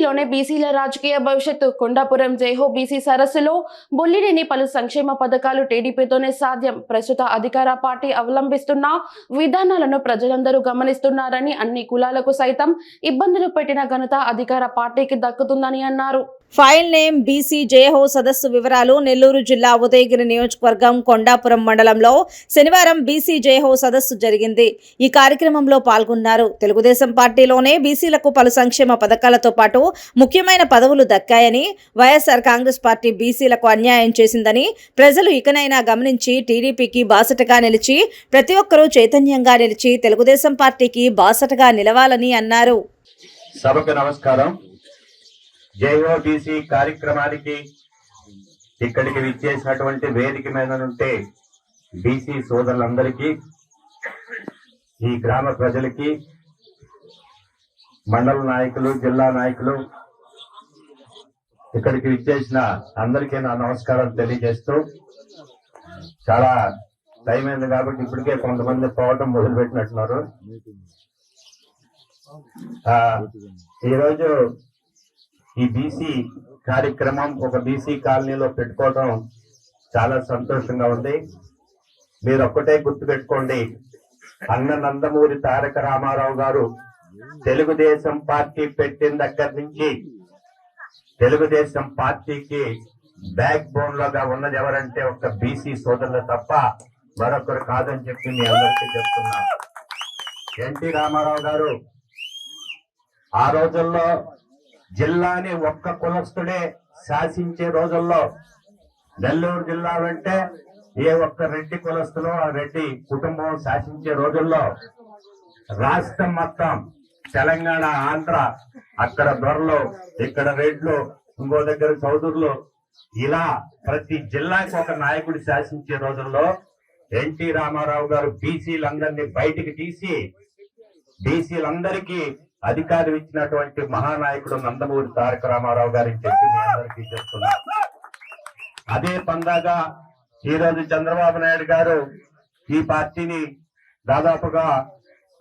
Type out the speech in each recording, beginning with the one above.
ఏపీలోనే బీసీల రాజకీయ భవిష్యత్తు. కొండాపురం జైహో బీసీ సరస్సులో బొల్లినేని పలు సంక్షేమ పథకాలు టీడీపీతోనే సాధ్యం. ప్రస్తుత అధికార పార్టీ అవలంబిస్తున్న విధానాలను ప్రజలందరూ గమనిస్తున్నారని అన్ని కులాలకు సైతం ఇబ్బందులు పెట్టిన ఘనత అధికార పార్టీకి దక్కుతుందని అన్నారు. ఫైల్ నేమ్ బీసీ జయహో సదస్సు వివరాలు నెల్లూరు జిల్లా ఉదయగిరి నియోజకవర్గం కొండాపురం మండలంలో శనివారం బీసీ జయహో సదస్సు జరిగింది. ఈ కార్యక్రమంలో పాల్గొన్నారు. తెలుగుదేశం పార్టీలోనే బీసీలకు పలు సంక్షేమ పథకాలతో పాటు ముఖ్యమైన పదవులు దక్కాయని వైఎస్ఆర్ కాంగ్రెస్ పార్టీ బీసీలకు అన్యాయం చేసిందని ప్రజలు ఇకనైనా గమనించి టీడీపీకి బాసటగా నిలిచి ప్రతి ఒక్కరూ చైతన్యంగా నిలిచి తెలుగుదేశం పార్టీకి బాసటగా నిలవాలని అన్నారు. సభకు నమస్కారం. జేఓబీసీ కార్యక్రమానికి ఇక్కడికి విచ్చేసినటువంటి వేదిక మీద నుంటే బీసీ సోదరులందరికీ ఈ గ్రామ ప్రజలకి మండల నాయకులు జిల్లా నాయకులు ఇక్కడికి విచ్చేసిన అందరికీ నా నమస్కారం తెలియజేస్తూ చాలా టైం అయింది కాబట్టి ఇప్పటికే కొంతమంది పోవటం మొదలు పెట్టినట్టున్నారు ఈరోజు ఈ బీసీ కార్యక్రమం ఒక బీసీ కాలనీలో పెట్టుకోవటం చాలా సంతోషంగా ఉంది. మీరు ఒక్కటే గుర్తు పెట్టుకోండి అన్న నందమూరి తారక రామారావు గారు తెలుగుదేశం పార్టీ పెట్టిన దగ్గర నుంచి తెలుగుదేశం పార్టీకి బ్యాక్ బోన్ లోగా ఉన్నది ఎవరంటే ఒక బీసీ సోదరులు తప్ప మరొకరు కాదని చెప్పి మీ అందరికీ చెప్తున్నా. ఎన్టీ రామారావు గారు ఆ రోజుల్లో జిల్లాని ఒక్క కులస్తుడే శాసించే రోజుల్లో నెల్లూరు జిల్లా అంటే ఏ ఒక్క రెడ్డి కులస్తులో ఆ రెడ్డి కుటుంబం శాసించే రోజుల్లో రాష్ట్రం మొత్తం తెలంగాణ ఆంధ్ర అక్కడ దొరలు ఇక్కడ రెడ్లో ఇంకో దగ్గర చౌదరులు ఇలా ప్రతి జిల్లాకి ఒక నాయకుడు శాసించే రోజుల్లో ఎన్టీ రామారావు గారు బీసీలందరినీ బయటికి తీసి బీసీలందరికీ అధికారం ఇచ్చినటువంటి మహానాయకుడు నందమూరి తారక రామారావు గారికి చెప్పి మీ అందరికీ చెప్తున్నా. అదే పందాగా ఈ రోజు చంద్రబాబు నాయుడు గారు ఈ పార్టీని దాదాపుగా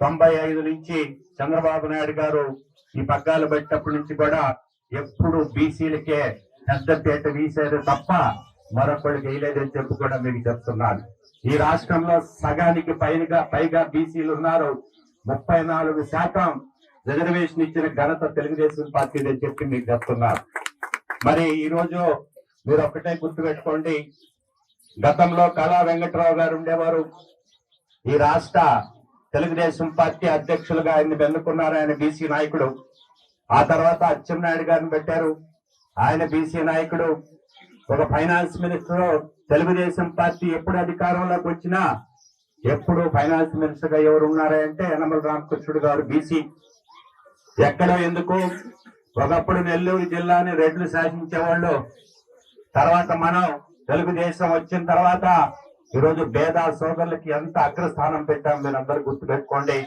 తొంభై ఐదు నుంచి చంద్రబాబు నాయుడు గారు ఈ పగ్గాలు పెట్టినప్పటి నుంచి కూడా ఎప్పుడు బీసీలకే పెద్ద పీట వీసేది తప్ప మరొకరికి వేయలేదని చెప్పి కూడా మీకు చెప్తున్నాను. ఈ రాష్ట్రంలో సగానికి పైగా పైగా బీసీలు ఉన్నారు. ముప్పై నాలుగు శాతం రిజర్వేషన్ ఇచ్చిన ఘనత తెలుగుదేశం పార్టీ అని చెప్పి మీకు చెప్తున్నారు మరి ఈరోజు మీరు ఒక్కటే గుర్తు పెట్టుకోండి గతంలో కళా వెంకట్రావు గారు ఉండేవారు. ఈ రాష్ట్ర తెలుగుదేశం పార్టీ అధ్యక్షులుగా ఆయన్ని వెన్నుకున్నారు ఆయన బీసీ నాయకుడు. ఆ తర్వాత అచ్చెన్నాయుడు గారిని పెట్టారు. ఆయన బీసీ నాయకుడు. ఒక ఫైనాన్స్ మినిస్టర్. తెలుగుదేశం పార్టీ ఎప్పుడు అధికారంలోకి వచ్చినా ఎప్పుడు ఫైనాన్స్ మినిస్టర్గా ఎవరు ఉన్నారంటే యనమల రామకృష్ణుడు గారు బీసీ. ఎక్కడో ఎందుకు? ఒకప్పుడు నెల్లూరు జిల్లాని రెడ్లు శాసించేవాళ్ళు. తర్వాత మనం తెలుగుదేశం వచ్చిన తర్వాత ఈరోజు భేద సోదరులకి ఎంత అగ్రస్థానం పెట్టాం మీరు అందరూ గుర్తుపెట్టుకోండి.